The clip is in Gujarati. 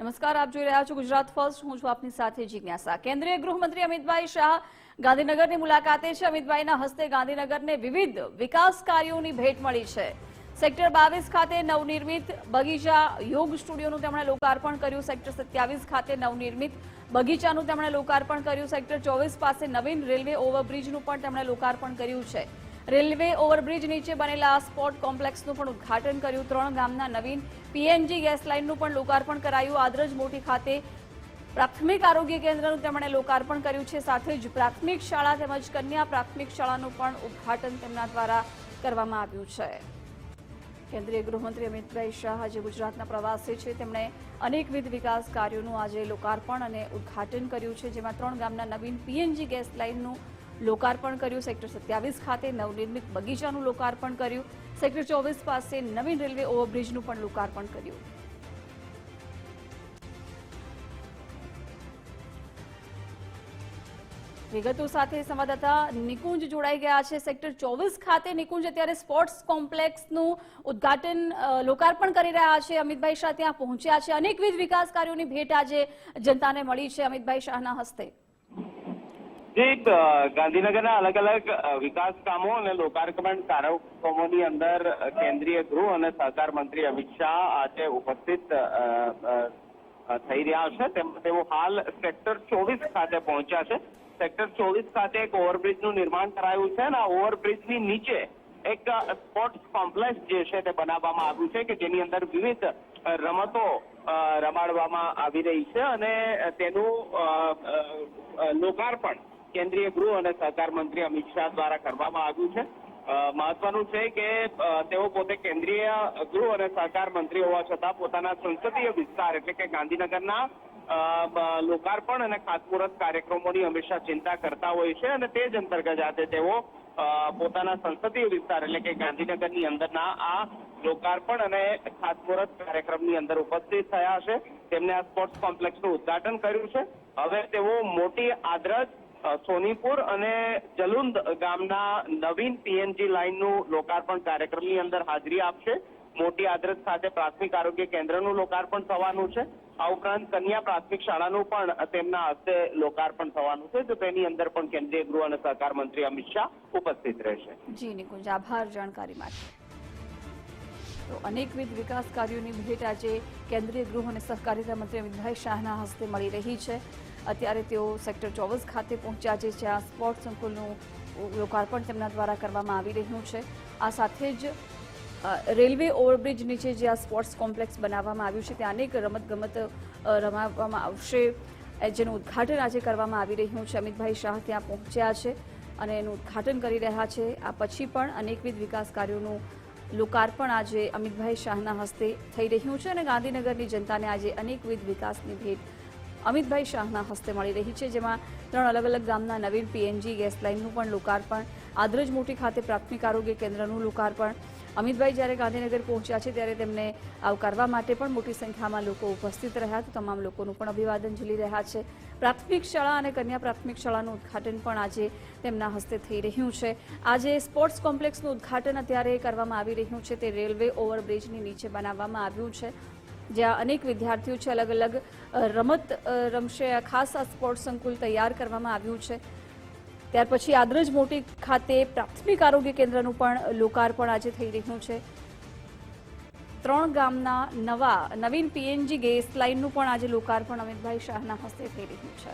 નમસ્કાર, આપ જોઈ રહ્યા છો ગુજરાત ફર્સ્ટ. હું છું આપની સાથે જિજ્ઞાસા. કેન્દ્રીય ગૃહમંત્રી અમિતભાઈ શાહ ગાંધીનગરની મુલાકાતે છે. અમિતભાઈના હસ્તે ગાંધીનગરને વિવિધ વિકાસ કાર્યોની ભેટ મળી છે. સેક્ટર બાવીસ ખાતે નવનિર્મિત બગીચા યોગ સ્ટુડિયોનું તેમણે લોકાર્પણ કર્યું. સેક્ટર સત્યાવીસ ખાતે નવનિર્મિત બગીચાનું તેમણે લોકાર્પણ કર્યું. સેક્ટર ચોવીસ પાસે નવીન રેલવે ઓવરબ્રિજનું પણ તેમણે લોકાર્પણ કર્યું છે. રેલવે ઓવરબ્રિજ નીચે બનેલા સ્પોર્ટ કોમ્પ્લેક્સનું પણ ઉદ્ઘાટન કર્યું. ત્રણ ગામના નવીન પીએનજી ગેસ લાઇનનું પણ લોકાર્પણ કરાયું. આદરજ મોટી ખાતે પ્રાથમિક આરોગ્ય કેન્દ્રનું તેમણે લોકાર્પણ કર્યું છે. સાથે જ પ્રાથમિક શાળા તેમજ કન્યા પ્રાથમિક શાળાનું પણ ઉદ્ઘાટન તેમના દ્વારા કરવામાં આવ્યું છે. કેન્દ્રીય ગૃહમંત્રી અમિતભાઈ શાહ આજે ગુજરાતના પ્રવાસે છે. તેમણે અનેકવિધ વિકાસ કાર્યોનું આજે લોકાર્પણ અને ઉદ્ઘાટન કર્યું છે, જેમાં ત્રણ ગામના નવીન પીએનજી ગેસ લાઇનનું લોકાર્પણ કર્યું. સેક્ટર સત્યાવીસ ખાતે નવનિર્મિત બગીચાનું લોકાર્પણ કર્યું. સેક્ટર ચોવીસ પાસે નવીન રેલવે ઓવરબ્રિજનું પણ લોકાર્પણ કર્યું. વિગતો સાથે સંવાદદાતા નિકુંજ જોડાઈ ગયા છે. સેક્ટર ચોવીસ ખાતે નિકુંજ અત્યારે સ્પોર્ટ્સ કોમ્પ્લેક્સનું ઉદ્ઘાટન લોકાર્પણ કરી રહ્યા છે. અમિતભાઈ શાહ ત્યાં પહોંચ્યા છે. અનેકવિધ વિકાસ કાર્યોની ભેટ આજે જનતાને મળી છે. અમિતભાઈ શાહના હસ્તે. જી ગાંધીનગરના અલગ અલગ વિકાસ કામો અને લોકાર્પણ કાર્યક્રમોની અંદર કેન્દ્રીય ગૃહ અને સહકાર મંત્રી અમિત શાહ આજે ઉપસ્થિત થઈ રહ્યા છે. તેઓ હાલ સેક્ટર ચોવીસ ખાતે પહોંચ્યા છે. સેક્ટર ચોવીસ ખાતે એક ઓવરબ્રિજનું નિર્માણ કરાયું છે અને આ ઓવરબ્રિજની નીચે એક સ્પોર્ટ્સ કોમ્પ્લેક્સ જે છે તે બનાવવામાં આવ્યું છે કે જેની અંદર વિવિધ રમતો રમાડવામાં આવી રહી છે અને તેનું લોકાર્પણ કેન્દ્રીય ગૃહ અને સહકાર મંત્રી અમિત શાહ દ્વારા કરવામાં આવ્યું છે. મહત્વનું છે કે તેઓ પોતે કેન્દ્રીય ગૃહ અને સહકાર મંત્રી હોવા છતાં પોતાના સંસદીય વિસ્તાર એટલે કે ગાંધીનગરના લોકાર્પણ અને ખાતમુહૂર્ત કાર્યક્રમોની હંમેશા ચિંતા કરતા હોય છે અને તે જ અંતર્ગત આજે તેઓ પોતાના સંસદીય વિસ્તાર એટલે કે ગાંધીનગરની અંદરના આ લોકાર્પણ અને ખાતમુહૂર્ત કાર્યક્રમની અંદર ઉપસ્થિત થયા છે તેમને આ સ્પોર્ટ્સ કોમ્પ્લેક્સનું ઉદઘાટન કર્યું છે. હવે તેઓ મોટી આદરજ સોનીપુર અને જલુંદ ગામના નવીન પીએનજી લાઇનનું લોકાર્પણ કાર્યક્રમની અંદર હાજરી આપશે. મોટી આદરત સાથે પ્રાથમિક આરોગ્ય કેન્દ્રનું લોકાર્પણ થવાનું છે. આ ઉપરાંત કન્યા પ્રાથમિક શાળાનું પણ તેમના હસ્તે લોકાર્પણ થવાનું છે. તો તેની અંદર પણ કેન્દ્રીય ગૃહ અને સહકાર મંત્રી અમિત શાહ ઉપસ્થિત રહેશે. જી, નિકુંજ, આભાર જાણકારી માટે. તો અનેકવિધ વિકાસ કાર્યોની ભેટ આજે કેન્દ્રીય ગૃહ અને સહકારિતા મંત્રી અમિતભાઈ શાહના હસ્તે મળી રહી છે. અત્યારે તેઓ સેક્ટર ચોવીસ ખાતે પહોંચ્યા છે, જ્યાં સ્પોર્ટ સંકુલનું લોકાર્પણ તેમના દ્વારા કરવામાં આવી રહ્યું છે. આ સાથે જ રેલવે ઓવરબ્રિજ નીચે જે આ સ્પોર્ટ્સ કોમ્પ્લેક્સ બનાવવામાં આવ્યું છે, ત્યાં અનેક રમતગમત રમાવવામાં આવશે. જેનું ઉદ્ઘાટન આજે કરવામાં આવી રહ્યું છે. અમિતભાઈ શાહ ત્યાં પહોંચ્યા છે અને એનું ઉદ્ઘાટન કરી રહ્યા છે. આ પછી પણ અનેકવિધ વિકાસ કાર્યોનું લોકાર્પણ આજે અમિતભાઈ શાહના હસ્તે થઈ રહ્યું છે અને ગાંધીનગરની જનતાને આજે અનેકવિધ વિકાસની ભેટ અમિતભાઈ શાહના હસ્તે મળી રહી છે, જેમાં ત્રણ અલગ અલગ ગામના નવીન પીએનજી ગેસ લાઇનનું પણ લોકાર્પણ, આદરજ મોટી ખાતે પ્રાથમિક આરોગ્ય કેન્દ્રનું લોકાર્પણ. અમિતભાઈ જ્યારે ગાંધીનગર પહોંચ્યા છે, ત્યારે તેમને આવકારવા માટે પણ મોટી સંખ્યામાં લોકો ઉપસ્થિત રહ્યા તો તમામ લોકોનું પણ અભિવાદન ઝીલી રહ્યા છે. પ્રાથમિક શાળા અને કન્યા પ્રાથમિક શાળાનું ઉદ્ઘાટન પણ આજે તેમના હસ્તે થઈ રહ્યું છે. આજે સ્પોર્ટ્સ કોમ્પ્લેક્સનું ઉદ્ઘાટન અત્યારે કરવામાં આવી રહ્યું છે. તે રેલવે ઓવરબ્રિજની નીચે બનાવવામાં આવ્યું છે. જ્યાં અનેક વિદ્યાર્થીઓ છે, અલગ અલગ રમત રમશે ખાસ આ સ્પોર્ટ્સ સંકુલ તૈયાર કરવામાં આવ્યું છે. ત્યાર પછી આદરજ મોટી ખાતે પ્રાથમિક આરોગ્ય કેન્દ્રનું પણ લોકાર્પણ આજે થઈ રહ્યું છે. ત્રણ ગામના નવા નવીન પીએનજી ગેસ લાઇનનું પણ આજે લોકાર્પણ અમિતભાઈ શાહના હસ્તે થઈ રહ્યું છે.